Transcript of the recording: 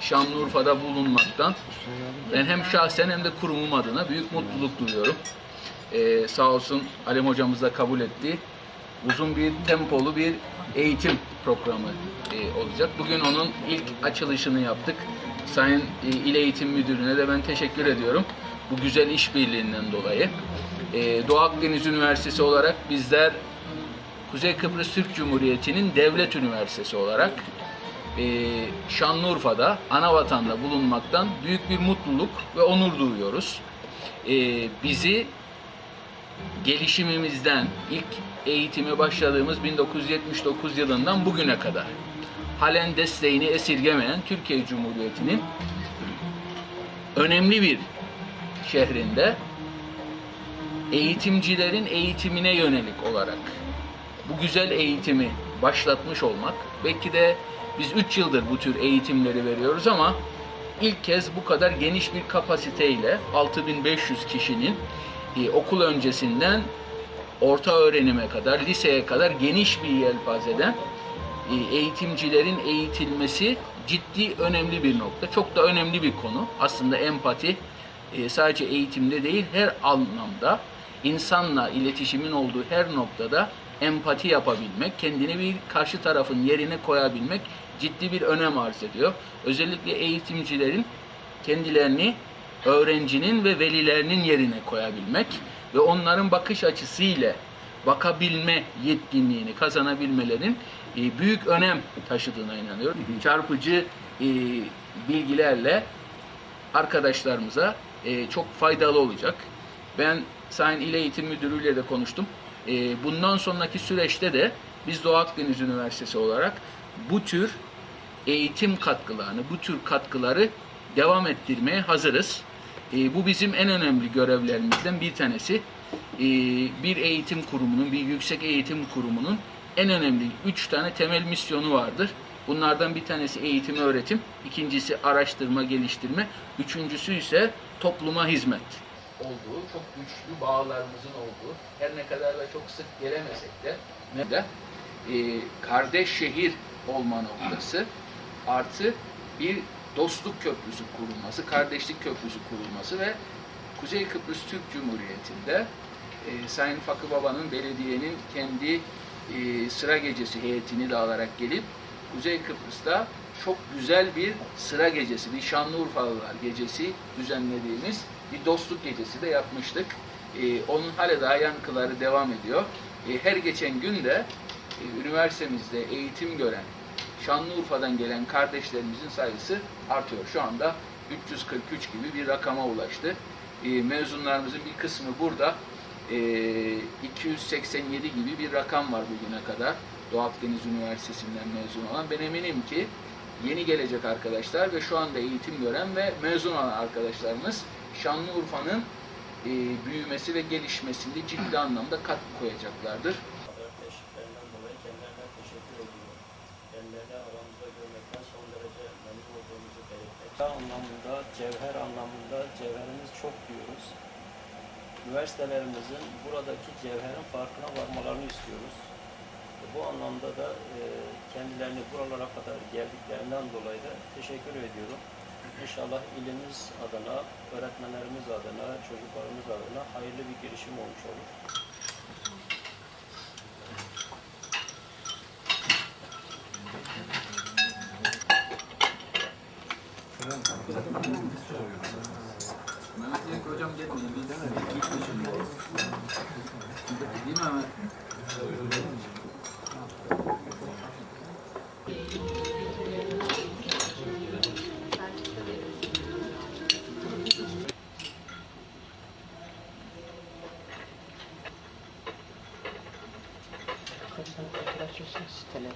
Şanlıurfa'da bulunmaktan ben hem şahsen hem de kurumum adına büyük mutluluk duyuyorum. Ee, sağ olsun Alem hocamız da kabul etti. Uzun bir tempolu bir eğitim programı e, olacak. Bugün onun ilk açılışını yaptık. Sayın e, İl Eğitim Müdürü'ne de ben teşekkür ediyorum. Bu güzel işbirliğinden dolayı. E, Doğu Akdeniz Üniversitesi olarak bizler Kuzey Kıbrıs Türk Cumhuriyeti'nin devlet üniversitesi olarak e, Şanlıurfa'da, ana vatanda bulunmaktan büyük bir mutluluk ve onur duyuyoruz. E, bizi gelişimimizden ilk eğitime başladığımız 1979 yılından bugüne kadar halen desteğini esirgemeyen Türkiye Cumhuriyeti'nin önemli bir şehrinde eğitimcilerin eğitimine yönelik olarak bu güzel eğitimi başlatmış olmak belki de biz 3 yıldır bu tür eğitimleri veriyoruz ama ilk kez bu kadar geniş bir kapasiteyle 6500 kişinin e, okul öncesinden orta öğrenime kadar, liseye kadar geniş bir yelpazeden e, eğitimcilerin eğitilmesi ciddi önemli bir nokta. Çok da önemli bir konu. Aslında empati e, sadece eğitimde değil her anlamda insanla iletişimin olduğu her noktada empati yapabilmek, kendini bir karşı tarafın yerine koyabilmek ciddi bir önem arz ediyor. Özellikle eğitimcilerin kendilerini öğrencinin ve velilerinin yerine koyabilmek ve onların bakış açısıyla bakabilme yetkinliğini kazanabilmelerin e, büyük önem taşıdığına inanıyorum. Çarpıcı e, bilgilerle arkadaşlarımıza e, çok faydalı olacak. Ben Sayın İl Eğitim Müdürü'yle de konuştum. E, bundan sonraki süreçte de biz Doğu Akdeniz Üniversitesi olarak bu tür eğitim katkılarını, bu tür katkıları devam ettirmeye hazırız. E, bu bizim en önemli görevlerimizden bir tanesi. E, bir eğitim kurumunun, bir yüksek eğitim kurumunun en önemli üç tane temel misyonu vardır. Bunlardan bir tanesi eğitim öğretim, ikincisi araştırma geliştirme, üçüncüsü ise topluma hizmet. Olduğu, çok güçlü bağlarımızın olduğu, her ne kadar da çok sık gelemesek de, de e, kardeş şehir olma noktası artı bir dostluk köprüsü kurulması, kardeşlik köprüsü kurulması ve Kuzey Kıbrıs Türk Cumhuriyeti'nde e, Sayın Fakı Baba'nın belediyenin kendi e, sıra gecesi heyetini de alarak gelip Kuzey Kıbrıs'ta çok güzel bir sıra gecesi, bir Şanlıurfalılar gecesi düzenlediğimiz bir dostluk gecesi de yapmıştık. E, onun hala daha yankıları devam ediyor. E, her geçen gün de e, üniversitemizde eğitim gören Şanlıurfa'dan gelen kardeşlerimizin sayısı artıyor. Şu anda 343 gibi bir rakama ulaştı. E, mezunlarımızın bir kısmı burada. E, 287 gibi bir rakam var bugüne kadar. Doğu Akdeniz Üniversitesi'nden mezun olan. Ben eminim ki yeni gelecek arkadaşlar ve şu anda eğitim gören ve mezun olan arkadaşlarımız Şanlıurfa'nın e, büyümesi ve gelişmesinde ciddi anlamda katkı koyacaklardır. teşviklerinden dolayı kendilerine teşekkür ediyorum. Kendilerini aramızda görmekten son derece memnun olduğumuzu belirtmek. anlamında, cevher anlamında cevherimiz çok diyoruz. Üniversitelerimizin buradaki cevherin farkına varmalarını istiyoruz. Bu anlamda da e, kendilerini buralara kadar geldiklerinden dolayı da teşekkür ediyorum. İnşallah ilimiz adına, öğretmenlerimiz adına, çocuklarımız adına hayırlı bir girişim olmuş olur. Mehmet Yek hocam gelmeyin. Biz dışındayız. Değil mi Mehmet? Tane fotoğraf çeksin siteler.